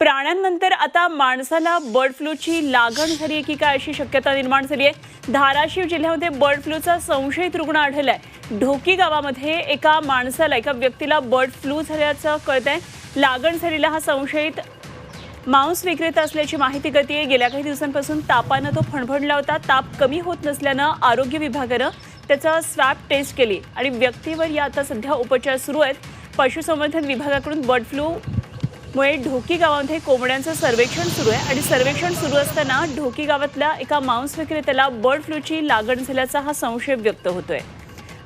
प्राण्यांनंतर आता माणसाला बर्ड फ्लूची लागण झाली आहे की काय अशी शक्यता निर्माण झाली आहे? धाराशिव जिल्ह्यामध्ये बर्ड फ्लूचा संशयित रुग्ण आढळलाय. ढोकी गावामध्ये एका माणसाला एका व्यक्तीला बर्ड फ्लू झाल्याचं कळतंय. लागण झालेला हा संशयित मांस विक्रेता असल्याची माहिती कळतीये गेल्या काही दिवसांपासून तापानं तो फणफणला होता. ताप कमी होत नसल्यानं आरोग्य विभागानं त्याचा स्वॅब टेस्ट केली. आणि व्यक्तीवर या आता सध्या उपचार सुरू आहेत. पशुसंवर्धन विभागाकडून बर्ड फ्लू मुळे ढोकी गावामध्ये कोंबड्यांचं सर्वेक्षण सुरू आहे आणि सर्वेक्षण सुरू असताना ढोकी गावातल्या एका मांस विक्रेत्याला बर्ड फ्लूची लागण झाल्याचा हा संशय व्यक्त होतोय.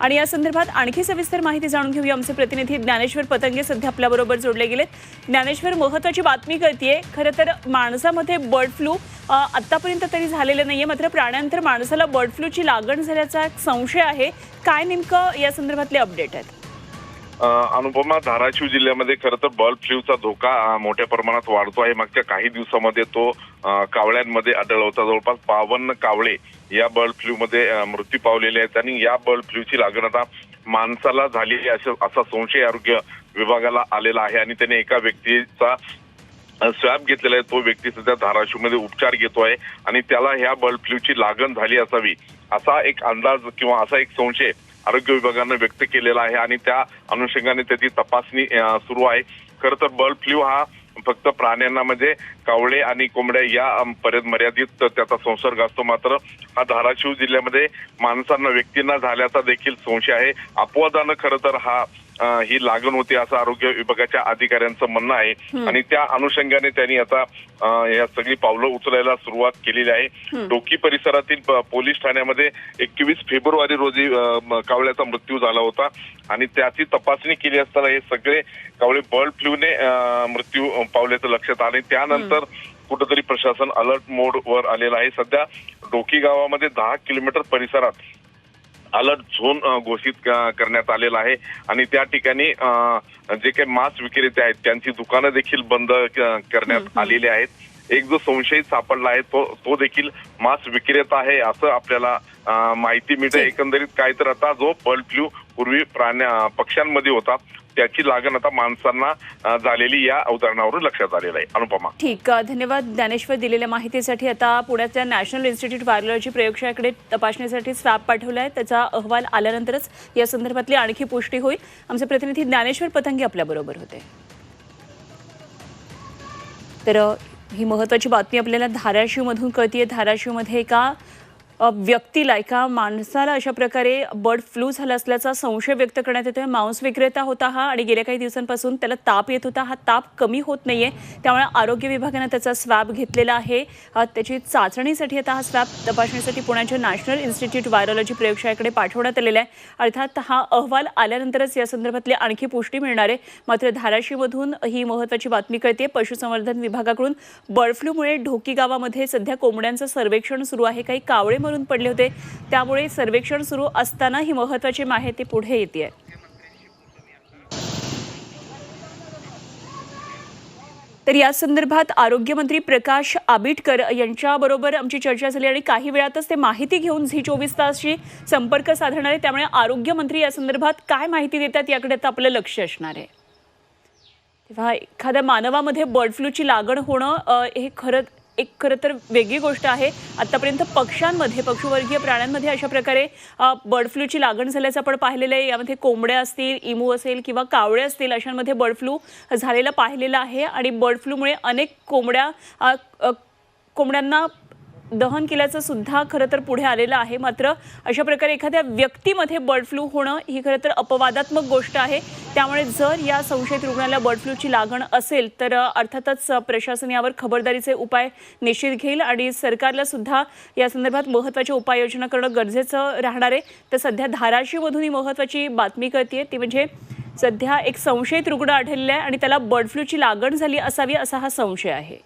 आणि या संदर्भात आणखी सविस्तर माहिती जाणून घेऊया आमचे प्रतिनिधी ज्ञानेश्वर पतंगे. सध्या आपल्याबरोबर जोडले गेले ज्ञानेश्वर महत्वाची बातमी कळतीये. खरं तर माणसामध्ये बर्ड फ्लू आतापर्यंत तरी झालेलं नाहीये मात्र प्राण्यांतर माणसाला बर्ड फ्लूची लागण झाल्याचा एक संशय आहे. काय नेमकं या संदर्भातले अपडेट आहेत? अनुपमा धाराशिव जिल्ह्यामध्ये खरं तर बर्ड फ्लूचा धोका मोठ्या प्रमाणात वाढतो आहे. मागच्या काही दिवसामध्ये तो कावळ्यांमध्ये आढळला होता. जवळपास बावन्न कावळे या बर्ड फ्लूमध्ये मृत्यू पावलेले आहेत आणि या बर्ड फ्लूची लागण आता माणसाला झाली असं असा संशय आरोग्य विभागाला आलेला आहे आणि त्याने एका व्यक्तीचा स्वॅब घेतलेला आहे. तो व्यक्ती सध्या धाराशिवमध्ये उपचार घेतो आहे आणि त्याला ह्या बर्ड फ्लूची लागण झाली असावी असा एक अंदाज किंवा असा एक संशय आरोग्य विभागानं व्यक्त केलेला आहे आणि त्या अनुषंगाने त्याची तपासणी सुरू आहे. खरं तर बर्ड फ्लू हा फक्त प्राण्यांना म्हणजे कावळे आणि कोंबड्या या पर्यंत मर्यादित त्याचा संसर्ग असतो. मात्र हा धाराशिव जिल्ह्यामध्ये माणसांना व्यक्तींना झाल्याचा देखील संशय आहे. अपवादानं खरं तर हा ही लागण होती असं आरोग्य विभागाच्या अधिकाऱ्यांचं म्हणणं आहे. आणि त्या अनुषंगाने त्यांनी आता या सगळी पावलं उचलायला सुरुवात केलेली आहे. डोकी परिसरातील पोलीस ठाण्यामध्ये एकवीस फेब्रुवारी रोजी कावळ्याचा मृत्यू झाला होता. आणि त्याची तपासणी केली असताना हे सगळे कावळे बर्ड फ्लूने मृत्यू पावल्याचं लक्षात आले. त्यानंतर कुठंतरी प्रशासन अलर्ट मोड वर आलेलं आहे. सध्या डोकी गावामध्ये दहा किलोमीटर परिसरात अलर्ट झोन घोषित करण्यात आलेला आहे. आणि त्या ठिकाणी जे काही मांस विक्रेते आहेत त्यांची दुकानं देखील बंद करण्यात आलेली आहेत. एक जो संशयित सापडला आहे तो तो देखील मांस विक्रेता आहे असं आपल्याला माहिती मिळते. एकंदरीत काय तर आता जो बर्ड फ्लू पूर्वी प्राण्या पक्ष्यांमध्ये होता त्याची लागण आता माणसांना झालेली या अवतरणावरून लक्षात आलेलं आहे. अनुपमा. ठीक धन्यवाद ज्ञानेश्वर दिलेल्या माहितीसाठी. आता पुण्याच्या नॅशनल इन्स्टिट्यूट व्हायरोलॉजी प्रयोगशाळेकडे तपासणीसाठी स्वॅब पाठवला आहे त्याचा अहवाल आल्यानंतरच या संदर्भातली आणखी पुष्टी होईल. आमचे प्रतिनिधी ज्ञानेश्वर पतंगे आपल्याबरोबर होते. तर ही महत्वाची बातमी आपल्याला धाराशिवमधून कळतीये. धाराशिवमध्ये एका व्यक्तीला एका माणसाला अशा प्रकारे बर्ड फ्लू झाला असल्याचा संशय व्यक्त करण्यात येतोय. मांस विक्रेता होता हा आणि गेल्या काही दिवसांपासून त्याला ताप येत होता. हा ताप कमी होत नाहीये. त्यामुळे आरोग्य विभागानं त्याचा स्वॅब घेतलेला आहे. त्याची चाचणीसाठी आता हा स्वॅब तपासणीसाठी पुण्याच्या नॅशनल इन्स्टिट्यूट व्हायरोलॉजी प्रयोगशाळेकडे पाठवण्यात आलेला आहे. अर्थात हा अहवाल आल्यानंतरच या संदर्भातली आणखी पुष्टी मिळणार आहे. मात्र धाराशिवमधून ही महत्वाची बातमी कळते पशुसंवर्धन विभागाकडून बर्ड फ्लूमुळे ढोकी गावामध्ये सध्या कोंबड्यांचं सर्वेक्षण सुरू आहे. काही कावळे भरून पडले होते. त्यामुळे सर्वेक्षण सुरू असताना ही महत्वाची माहिती पुढे येते तर या संदर्भात आरोग्यमंत्री प्रकाश आबिटकर यांच्याबरोबर आमची चर्चा झाली आणि काही वेळातच ते माहिती घेऊन झी चोवीस तासशी संपर्क साधणार. आहे त्यामुळे आरोग्यमंत्री या संदर्भात काय माहिती देतात याकडे आता आपलं लक्ष असणार आहे. तेव्हा एखाद्या मानवामध्ये बर्ड फ्लूची लागण होणं हे खरं एक खरं तर वेगळी गोष्ट आहे. आतापर्यंत पक्ष्यांमध्ये पक्षुवर्गीय प्राण्यांमध्ये अशा प्रकारे बर्ड फ्लूची लागण झाल्याचं आपण पाहिलेलं आहे. यामध्ये कोंबड्या असतील इमू असेल किंवा कावळे असतील अशांमध्ये बर्ड फ्लू झालेला पाहिलेला आहे. आणि बर्ड फ्लूमुळे अनेक कोंबड्या कोंबड्यांना दहन केल्याचं सुद्धा खरं तर पुढे आलेलं आहे. मात्र अशा प्रकारे एखाद्या व्यक्तीमध्ये बर्ड फ्लू होणं ही खरं तर अपवादात्मक गोष्ट आहे. त्यामुळे जर या संशयित रुग्णाला बर्ड फ्लूची लागण असेल तर अर्थातच प्रशासन यावर खबरदारीचे उपाय निश्चित घेईल आणि सरकारला सुद्धा या संदर्भात महत्त्वाच्या उपाययोजना करणं गरजेचं राहणार आहे. तर सध्या धाराशिवमधून ही महत्त्वाची बातमी कळते ती म्हणजे सध्या एक संशयित रुग्ण आढळलेला आहे आणि त्याला बर्ड फ्लूची लागण झाली असावी असा हा संशय आहे.